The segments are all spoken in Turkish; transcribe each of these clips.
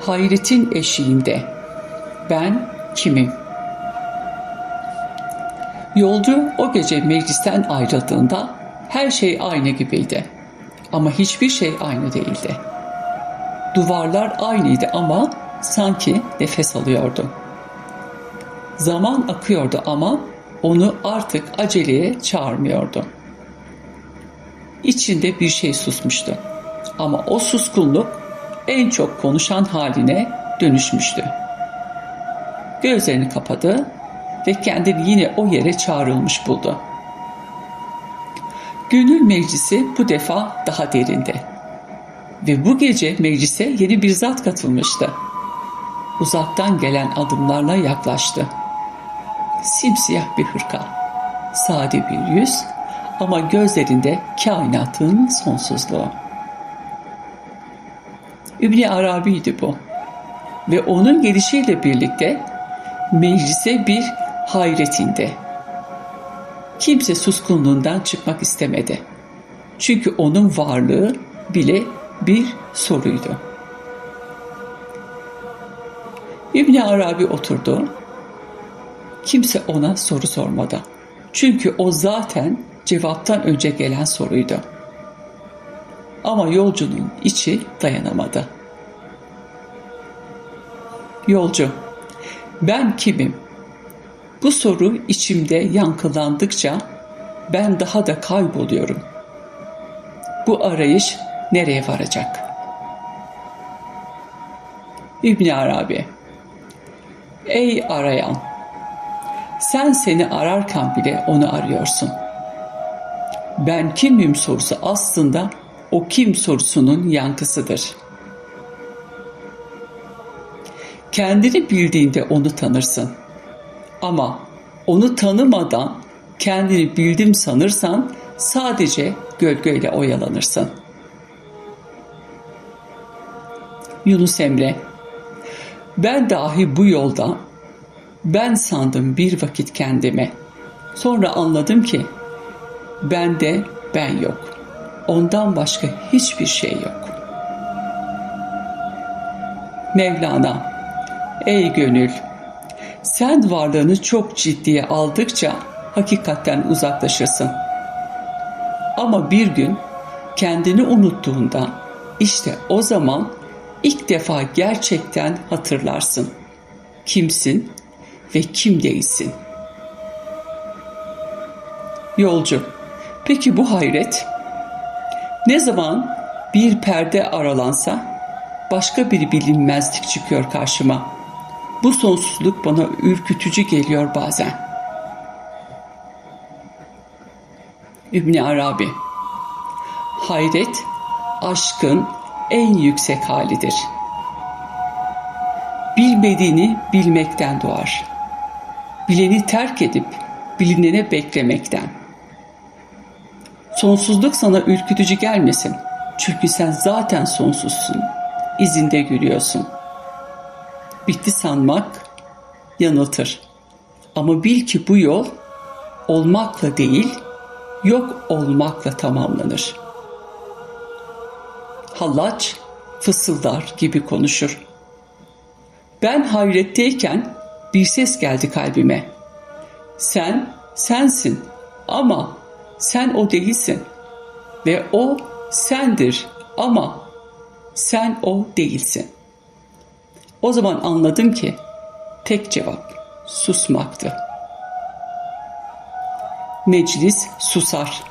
hayretin eşiğinde. Ben kimim? Yolcu o gece meclisten ayrıldığında her şey aynı gibiydi. Ama hiçbir şey aynı değildi. Duvarlar aynıydı ama sanki nefes alıyordu. Zaman akıyordu ama onu artık aceleye çağırmıyordu. İçinde bir şey susmuştu. Ama o suskunluk en çok konuşan haline dönüşmüştü. Gözlerini kapadı ve kendini yine o yere çağrılmış buldu. Gönül meclisi bu defa daha derinde. Ve bu gece meclise yeni bir zat katılmıştı. Uzaktan gelen adımlarla yaklaştı. Simsiyah bir hırka, sade bir yüz ama gözlerinde kainatın sonsuzluğu. İbni Arabi'ydi bu. Ve onun gelişiyle birlikte meclise bir hayretinde. Kimse suskunluğundan çıkmak istemedi. Çünkü onun varlığı bile bir soruydu. İbni Arabi oturdu. Kimse ona soru sormadı. Çünkü o zaten cevaptan önce gelen soruydu. Ama yolcunun içi dayanamadı. Yolcu, ben kimim? Bu soru içimde yankılandıkça ben daha da kayboluyorum. Bu arayış nereye varacak? İbn Arabi Ey arayan! Sen seni ararken bile onu arıyorsun. Ben kimim sorusu aslında o kim sorusunun yankısıdır. Kendini bildiğinde onu tanırsın. Ama onu tanımadan kendini bildim sanırsan sadece gölgeyle oyalanırsın. Yunus Emre Ben dahi bu yolda ben sandım bir vakit kendime. Sonra anladım ki bende ben yok. Ondan başka hiçbir şey yok. Mevlana Ey gönül sen varlığını çok ciddiye aldıkça hakikatten uzaklaşırsın. Ama bir gün kendini unuttuğunda işte o zaman ilk defa gerçekten hatırlarsın. Kimsin ve kim değilsin. Yolcu, peki bu hayret? Ne zaman bir perde aralansa başka bir bilinmezlik çıkıyor karşıma. Bu sonsuzluk bana ürkütücü geliyor bazen. İbni Arabi Hayret, aşkın en yüksek halidir. Bilmediğini bilmekten doğar. Bileni terk edip bilinene beklemekten. Sonsuzluk sana ürkütücü gelmesin. Çünkü sen zaten sonsuzsun. İzinde yürüyorsun. Bitti sanmak yanıltır. Ama bil ki bu yol olmakla değil, yok olmakla tamamlanır. Hallaç fısıldar gibi konuşur. Ben hayretteyken bir ses geldi kalbime. Sen sensin ama sen o değilsin ve o sendir ama sen o değilsin. O zaman anladım ki tek cevap susmaktı. Meclis susar.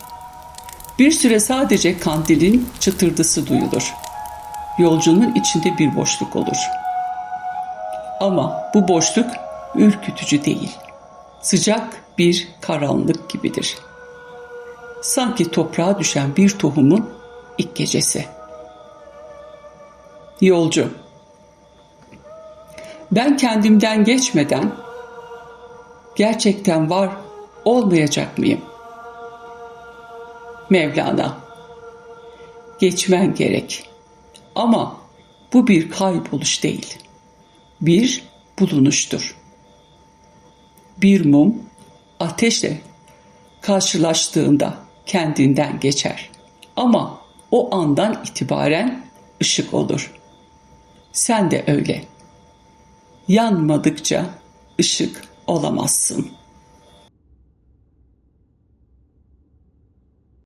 Bir süre sadece kandilin çıtırdısı duyulur. Yolcunun içinde bir boşluk olur. Ama bu boşluk ürkütücü değil. Sıcak bir karanlık gibidir.'' Sanki toprağa düşen bir tohumun ilk gecesi. Yolcu Ben kendimden geçmeden gerçekten var olmayacak mıyım? Mevlana Geçmen gerek ama bu bir kayboluş değil. Bir bulunuştur. Bir mum ateşle karşılaştığında kendinden geçer. Ama o andan itibaren ışık olur. Sen de öyle. Yanmadıkça ışık olamazsın.''